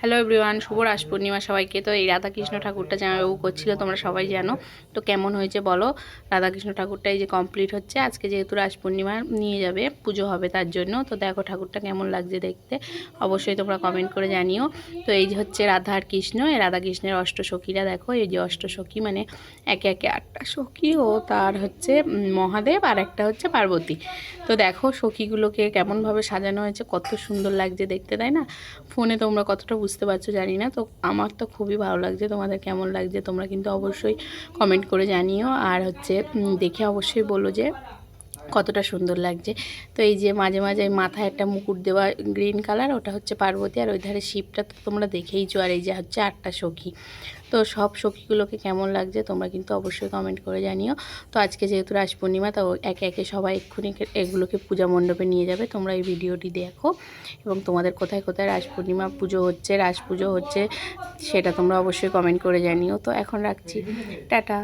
Hello everyone শুভ রাস পূর্ণিমা সবাইকে। তো এই রাধাকৃষ্ণ ঠাকুরটা জামাইবাবু করছিল, তোমরা সবাই জানো। তো কেমন হয়েছে বলো? রাধাকৃষ্ণ ঠাকুরটা এই যে কমপ্লিট হচ্ছে। আজকে যেহেতু রাস পূর্ণিমা নিয়ে যাবে, পুজো হবে তার জন্য। তো দেখো ঠাকুরটা কেমন লাগছে দেখতে। অবশ্যই তোমরা কমেন্ট করে জানিও। তো এই যে হচ্ছে রাধা আর কৃষ্ণ, এই রাধা কৃষ্ণের অষ্টসখীরা দেখো। এই যে অষ্টসখী মানে একে একে আটটা সখী ও তার হচ্ছে মহাদেব আর একটা হচ্ছে পার্বতী। তো দেখো সখীগুলোকে কেমনভাবে সাজানো হয়েছে, কত সুন্দর লাগছে দেখতে, তাই না? ফোনে তোমরা কতটা বুঝতে পারছ, জানি না। তো আমার তো খুবই ভালো লাগছে, তোমাদের কেমন লাগছে তোমরা কিন্তু অবশ্যই কমেন্ট করে জানিও। আর হচ্ছে দেখে অবশ্যই বলো যে কতটা সুন্দর লাগছে। তো এই যে মাঝে মাঝে মাথায় একটা মুকুট দেওয়া গ্রিন কালার ওটা হচ্ছে পার্বতী, আর ওই ধারে শিবটা তো তোমরা দেখেইছো, আর এই যে হচ্ছে আটটা সখী। তো সব সখীগুলোকে কেমন লাগছে তোমরা কিন্তু অবশ্যই কমেন্ট করে জানিও। তো আজকে যেহেতু রাস পূর্ণিমা তো একে একে সবাই এক্ষুনি এগুলোকে পূজা মণ্ডপে নিয়ে যাবে। তোমরা এই ভিডিওটি দেখো এবং তোমাদের কোথায় কোথায় রাস পূর্ণিমা পুজো হচ্ছে, রাস পুজো হচ্ছে, সেটা তোমরা অবশ্যই কমেন্ট করে জানিও। তো এখন রাখছি। টাটা।